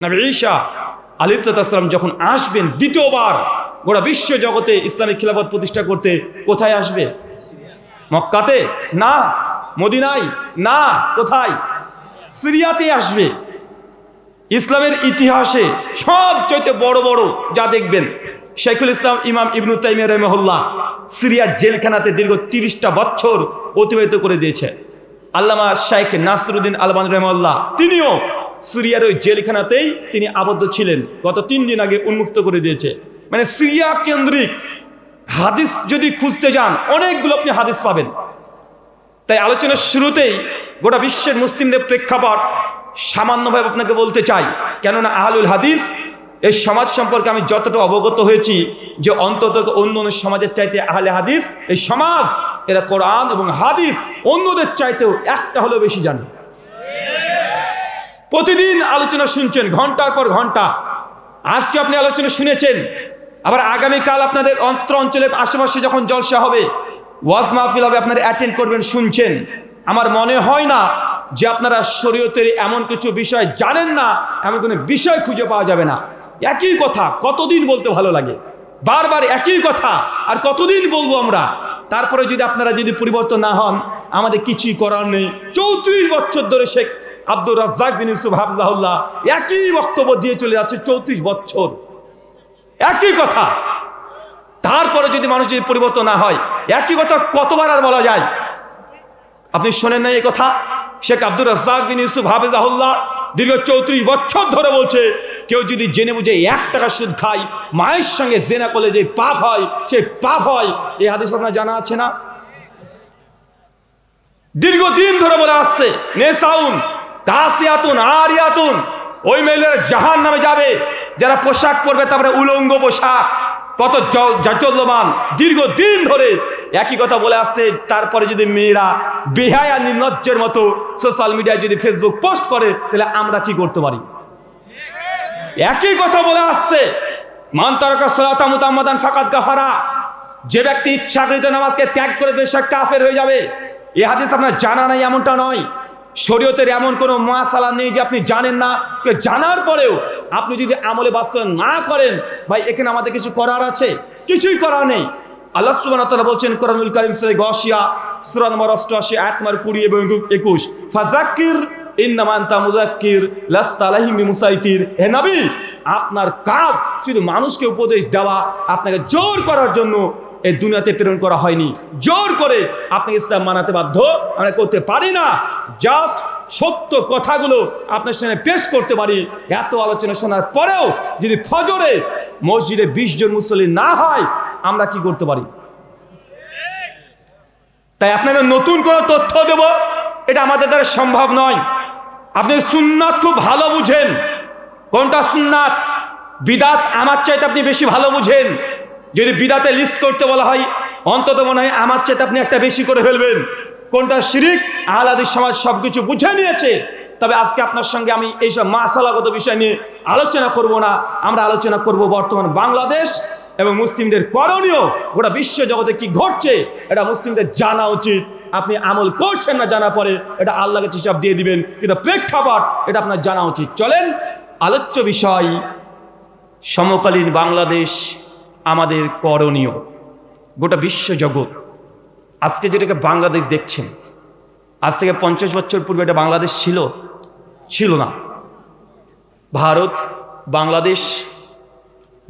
নবী ঈশা আলিসাল্লাম যখন আসবেন দ্বিতীয়বার গোটা বিশ্ব জগতে ইসলামিক খিলাফত প্রতিষ্ঠা করতে কোথায় আসবে? মক্কাতে? না। মদিনায়? না। কোথায়? সিরিয়াতে আসবে। ইসলামের ইতিহাসে সবচেয়ে বড় বড় যা দেখবেন শেখুল ইসলাম ইমাম ইবনু তাইমিয়া রহমহুল্লাহ সিরিয়ার জেলখানাতে দীর্ঘ তিরিশটা বছর অতিবাহিত করে দিয়েছে। আল্লামা শাইখ নাসরুদ্দিন আলমান রহমল্লাহ তিনিও সিরিয়ার ওই জেলখানাতেই তিনি আবদ্ধ ছিলেন। গত তিন দিন আগে উন্মুক্ত করে দিয়েছে। মানে সিরিয়া কেন্দ্রিক হাদিস যদি খুঁজতে যান, অনেকগুলো আপনি হাদিস পাবেন। তাই আলোচনার শুরুতেই গোটা বিশ্বের মুসলিমদের প্রেক্ষাপট সামান্যভাবে আপনাকে বলতে চাই, কেননা আহলুল হাদিস এই সমাজ সম্পর্কে আমি যতটা অবগত হয়েছি যে অন্তত অন্য অন্য সমাজের চাইতে আহলে হাদিস, এই সমাজ, এরা কোরআন এবং হাদিস অন্যদের চাইতেও একটা হলেও বেশি জানে। প্রতিদিন আলোচনা শুনছেন, ঘণ্টার পর ঘণ্টা। আজকে আপনি আলোচনা শুনেছেন, আবার আগামীকাল আপনাদের অন্ত্র অঞ্চলের আশেপাশে যখন জলসা হবে, ওয়াজ মাহফিল হবে, আপনারা অ্যাটেন্ড করবেন, শুনছেন। আমার মনে হয় না যে আপনারা শরীয়তের এমন কিছু বিষয় জানেন না, এমন কোনো বিষয় খুঁজে পাওয়া যাবে না। একই কথা, কতদিন বলতে ভালো লাগে? বারবার একই কথা, আর কতদিন বলব আমরা? তারপরে যদি আপনারা যদি পরিবর্তন না হন, আমাদের কিছুই করার নেই। চৌত্রিশ বছর ধরে শেখ আব্দুর রাজ্জাক বিন ইউসুফ হাফজাহুল্লাহ একই বক্তব্য দিয়ে চলে যাচ্ছে চৌত্রিশ বছর। একই কথা। তারপরে যদি মানুষ যদি পরিবর্তন না হয়, একই কথা কতবার আর বলা যায়? আপনি শোনেন না এই কথা? শেখ আব্দুর রাজ্জাক বিন ইউসুফ হাফিজাহুল্লাহ দীর্ঘ চৌত্রিশ বছর ধরে বলছে, কেউ যদি জেনে বুঝে এক টাকা সুদ খায়, মায়ের সঙ্গে জেনা করলে যে পাপ হয়, সে পাপ হয় এই হাদিস আপনার জানা আছে না? দীর্ঘদিন ধরে বলে আসছে, নেসাউন কাসিয়াতুন আরিয়াতুন। ওই মহিলারা জাহান নামে যাবে। যারা পোশাক পরবে, তারপরে উলঙ্গ পোশাক। কত জাচল্যমান দীর্ঘদিন ধরে একই কথা বলে আসছে। তারপরে যদি মেয়েরা বেহায়া, নির্লজ্জের মতো সোশ্যাল মিডিয়ায় যদি ফেসবুক পোস্ট করে, তাহলে আমরা কি করতে পারি? একই কথা বলে আসছে। মান তারকা সলাতা মুতাম্মাদান ফাকাত গাফারা যে ব্যক্তি ইচ্ছাকৃত নামাজকে ত্যাগ করে সে কাফের হয়ে যাবে। এ হাদিস আপনার জানা নাই, এমনটা নয়। শরীয়তের এমন কোনো মশালা নেই যে আপনি জানেন না। জানার পরেও আপনি যদি আমলে বাস্তবায়ন না করেন, ভাই, এখানে আমাদের কিছু করার আছে? কিছুই করার নেই। আল্লাহ ওয়া বলছেন, কোরআনুল কারীম সূরা গশিয়া, সূরা নম্বর 88 আয়াত নম্বর 20 এবং 21 ফাযাক্কির, ইন্নামা আনতা মুযাক্কির, লাস্তা আলাইহিম বিমুসাইতির। হে নবী, আপনার কাজ শুধু মানুষকে উপদেশ দেওয়া, আপনাকে জোর করার জন্য এই দুনিয়াতে প্রেরণ করা হয়নি। জোর করে আপনি ইসলাম মানাতে বাধ্য, আমরা করতে পারি না। জাস্ট সত্য কথাগুলো আপনার সামনে পেশ করতে পারি। এত আলোচনা শোনার পরেও যদি ফজরে মসজিদে বিশ জন মুসল্লি না হয়, আমরা কি করতে পারি? তাই আপনাকে নতুন কোনো তথ্য দেব, এটা আমাদের দ্বারা সম্ভব নয়। আপনি সুন্নাত খুব ভালো বুঝেন। কোনটা সুন্নাত? বিদাত আমার চাইতে আপনি বেশি ভালো বুঝেন। যদি বিদাতে লিস্ট করতে বলা হয়, অন্তত মনে হয় আমার চেয়ে আপনি একটা বেশি করে ফেলবেন। কোনটা শিরিক? আলাদি সমাজ সব কিছু বুঝে নিয়েছে। তবে আজকে আপনার সঙ্গে আমি এইসব মাসালাগত বিষয় নিয়ে আলোচনা করব না। আমরা আলোচনা করব বর্তমান বাংলাদেশ এবং মুসলিমদের করণীয়। গোটা বিশ্ব জগতে কি ঘটছে, এটা মুসলিমদের জানা উচিত। আপনি আমল করছেন না জানা পরে, এটা আল্লাহকে হিসাব দিয়ে দিবেন। কিন্তু প্রেক্ষাপট, এটা আপনার জানা উচিত। চলেন, আলোচ্য বিষয়, সমকালীন বাংলাদেশ আমাদের করণীয়। গোটা বিশ্ব জগৎ আজকে যেটাকে বাংলাদেশ দেখছেন, আজ থেকে পঞ্চাশ বছর পূর্বে এটা বাংলাদেশ ছিল ছিল না। ভারত, বাংলাদেশ,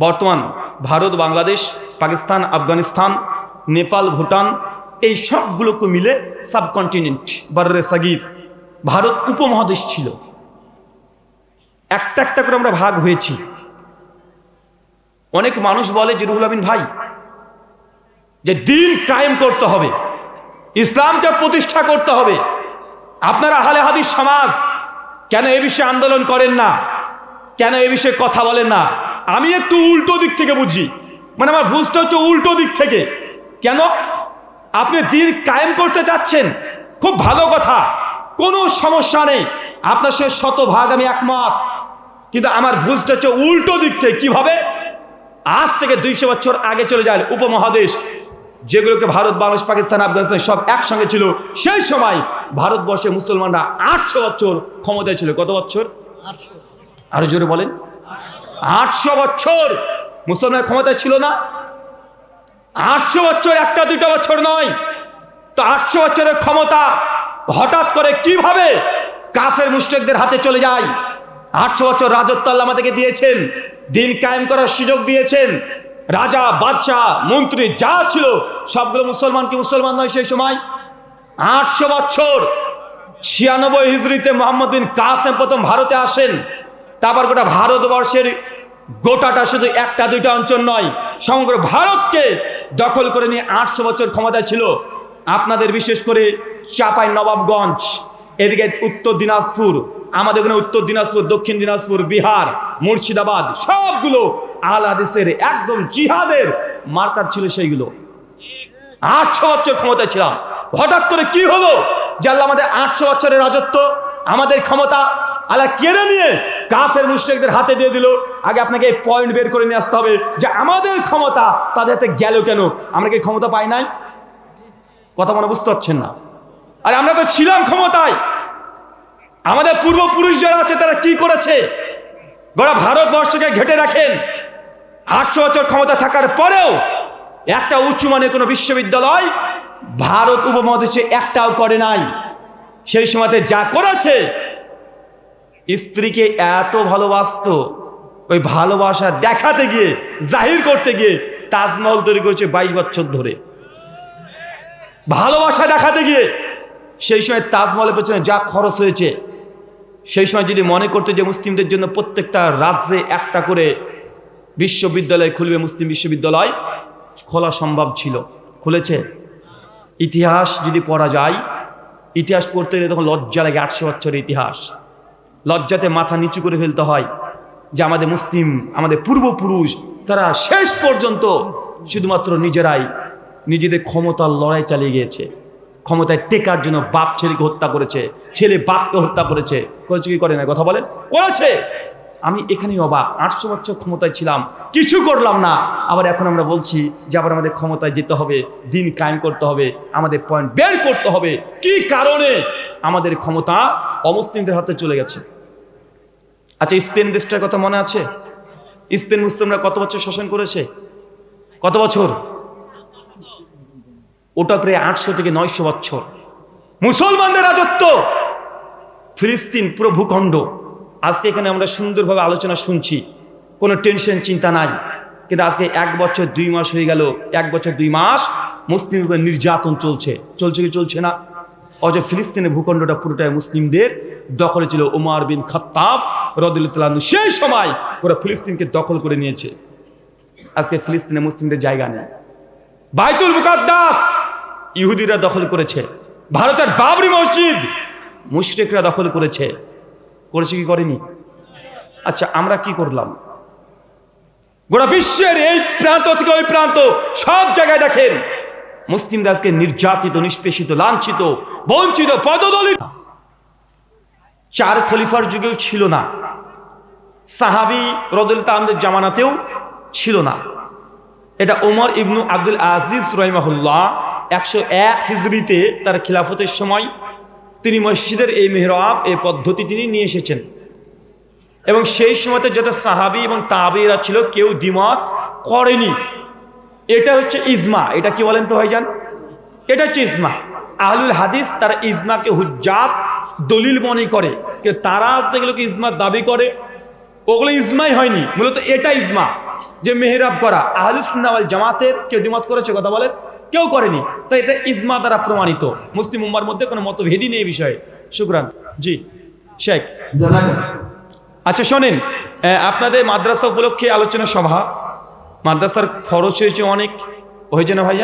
বর্তমান ভারত, বাংলাদেশ, পাকিস্তান, আফগানিস্তান, নেপাল, ভুটান, এই সবগুলোকে মিলে সাবকন্টিনেন্ট, বার্রে সাগির। ভারত উপমহাদেশ ছিল। একটা একটা করে আমরা ভাগ হয়েছি। অনেক মানুষ বলে যে রুহুল আমিন ভাই, যে দিন কায়েম করতে হবে, ইসলামকে প্রতিষ্ঠা করতে হবে। আপনারা হালে হাদিস সমাজ, কেন এ বিষয়ে আন্দোলন করেন না? কেন এ বিষয়ে কথা বলেন না? আমি একটু উল্টো দিক থেকে বুঝি। মানে আমার বুঝটা হচ্ছে উল্টো দিক থেকে। কেন? আপনি দিন কায়েম করতে চাচ্ছেন, খুব ভালো কথা। কোনো সমস্যা নেই। আপনার সে শতভাগ আমি একমত। কিন্তু আমার বুঝটা হচ্ছে উল্টো দিক থেকে। কীভাবে? আজ থেকে দুইশো বছর আগে চলে যায় উপমহাদেশ, যেগুলোকে ভারত, বাংলাদেশ, পাকিস্তান, আফগানিস্তান সব একসঙ্গে ছিল। সেই সময় ভারতবর্ষে মুসলমানরা আটশো বছর ক্ষমতায় ছিল। কত বছর? আরও জোরে বলেন। আটশো বছর মুসলমানের ক্ষমতায় ছিল না। আটশো বছর একটা দুটো বছর নয়। তো আটশো বছরের ক্ষমতা হঠাৎ করে কীভাবে কাফের মুশ্রিকদের হাতে চলে যায়? আটশো বছর রাজত্ব আল্লাহ আমাদেরকে দিয়েছেন। দিন কায়েম করার সুযোগ দিয়েছেন। রাজা, বাদশাহ, মন্ত্রী যা ছিল, সবগুলো মুসলমান কি মুসলমান নয় সেই সময়? আটশো বছর ছিয়ানব্বই হিজড়িতে মোহাম্মদ বিন কাসেম প্রথম ভারতে আসেন। তারপর গোটা ভারতবর্ষের গোটাটা শুধু একটা, দুইটা অঞ্চল নয়, সমগ্র ভারতকে দখল করে নিয়ে আটশো বছর ক্ষমতা ছিল। আপনাদের বিশেষ করে চাপাই নবাবগঞ্জ। এদিকে উত্তর দিনাজপুর, আমাদের এখানে উত্তর দিনাজপুর, দক্ষিণ দিনাজপুর, বিহার, মুর্শিদাবাদ, সবগুলো আল হাদিসের একদম জিহাদের মার্কার ছিল সেইগুলো। আটশো বছর ক্ষমতায় ছিলাম। হঠাৎ করে কি হলো? যে আল্লাহ আমাদের আটশো বছরের রাজত্ব, আমাদের ক্ষমতা, আল্লাহ কেড়ে নিয়ে কাফের মুশ্রিকদের হাতে দিয়ে দিল। আগে আপনাকে এই পয়েন্ট বের করে নিয়ে আসতে হবে যে আমাদের ক্ষমতা তাদের হাতে গেল কেন? আমরা কি ক্ষমতা পাই নাই? কথা মনে বুঝতে পারছেন না। আরে আমরা তো ছিলাম ক্ষমতায়। আমাদের পূর্বপুরুষ যারা আছে, তারা কি করেছে? গোটা ভারতবর্ষকে ঘেটে রাখেন। আটশো বছর ক্ষমতা থাকার পরেও একটা উঁচু মানের কোনো বিশ্ববিদ্যালয় ভারত উপমহাদেশে একটাও করে নাই। সেই সময়তে যা করেছে, স্ত্রীকে এত ভালোবাসতো, ওই ভালোবাসা দেখাতে গিয়ে, জাহির করতে গিয়ে তাজমহল তৈরি করেছে বাইশ বছর ধরে। ভালোবাসা দেখাতে গিয়ে সেই সময় তাজমহলের পেছনে যা খরচ হয়েছে, সেই সময় যদি মনে করতো যে মুসলিমদের জন্য প্রত্যেকটা রাজ্যে একটা করে বিশ্ববিদ্যালয় খুলবে, মুসলিম বিশ্ববিদ্যালয়, খোলা সম্ভব ছিল। খুলেছে? ইতিহাস যদি পড়া যায়, ইতিহাস পড়তে গেলে তখন লজ্জা লাগে আটশো বছরের ইতিহাস। লজ্জাতে মাথা নিচু করে ফেলতে হয় যে আমাদের মুসলিম, আমাদের পূর্বপুরুষ, তারা শেষ পর্যন্ত শুধুমাত্র নিজেরাই নিজেদের ক্ষমতার লড়াই চালিয়ে গিয়েছে। ক্ষমতায় টেকার জন্য বাপ ছেলেকে হত্যা করেছে, ছেলে বাপকে হত্যা করেছে। করেছে কি করে না কথা বলেন। করেছে। আমি এখানেই অবাক। আটশো বছর ক্ষমতায় ছিলাম, কিছু করলাম না। আবার এখন আমরা বলছি যে আবার আমাদের ক্ষমতায় যেতে হবে, দিন কায়েম করতে হবে, আমাদের পয়েন্ট বের করতে হবে। কি কারণে? আমাদের ক্ষমতা অমুসলিমদের হাতে চলে গেছে। আচ্ছা স্পেন দেশটার কথা মনে আছে? স্পেন মুসলিমরা কত বছর শাসন করেছে? কত বছর? ওটা প্রায় আটশো থেকে নয়শো বছর। মুসলমানদের রাজত্ব! ফিলিস্তিন পুরো ভূখণ্ড। আজকে এখানে আমরা সুন্দরভাবে আলোচনা শুনছি। কোনো টেনশন, চিন্তা নাই। কিন্তু আজকে এক বছর, দুই মাস হয়ে গেল, এক বছর, দুই মাস মুসলিম নির্যাতন চলছে। চলছে কি চলছে না? অজ ফিলিস্তিনের ভূখণ্ডটা পুরোটাই মুসলিমদের দখলে ছিল ওমর বিন খত্তাব রদুল্লাহ সেই সময় ওরা ফিলিস্তিনকে দখল করে নিয়েছে। আজকে ফিলিস্তিনে মুসলিমদের জায়গা নেই। বাইতুল মুকাদ্দাস! ইহুদিরা দখল করেছে। ভারতের বাবরি মসজিদ মুশরিকরা দখল করেছে। করেছে কি করেনি? আচ্ছা আমরা কি করলাম? গোটা বিশ্বের এই প্রান্ত থেকে ওই প্রান্ত সব জায়গায় দেখেন মুসলিমরা আজকে নির্যাতিত, নিষ্পেষিত, লাঞ্ছিত, বঞ্চিত, পদদলিত। চার খলিফার যুগেও ছিল না। সাহাবি রদুল তামদের জামানাতেও ছিল না। এটা ওমর ইবনু আব্দুল আজিজ রহিমাহুল্লাহ একশো এক হিজড়িতে তার খিলাফতের সময় তিনি মসজিদের এই মেহরাব, এই পদ্ধতি তিনি নিয়ে এসেছেন। এবং সেই সময়তে যত সাহাবি এবং তাবিরা ছিল, কেউ দ্বিমত করেনি। এটা হচ্ছে ইজমা। এটা কি বলেন তো ভাইজান? এটা হচ্ছে ইজমা। আহলুল হাদিস তারা ইজমাকে হুজ্জাত দলিল মনে করে। কিন্তু তারা যেগুলোকে ইজমার দাবি করে, ওগুলো ইজমাই হয়নি। মূলত এটা ইজমা যে মেহরাব করা। আহলুসুন্নাওয়াল জামাতের কেউ দ্বিমত করেছে, কথা বলেন? কেউ করেনি। তো এটা ইজমা দ্বারা প্রমাণিত। মুসলিম উম্মার মধ্যে কোনো মতভেদই নেই বিষয়ে। শুক্রান। জি। শেখ। আচ্ছা শোনেন আপনাদের মাদ্রাসা উপলক্ষে আলোচনা সভা। মাদ্রাসার খরচ হয়েছে অনেক। হয়েছে না ভাইয়া?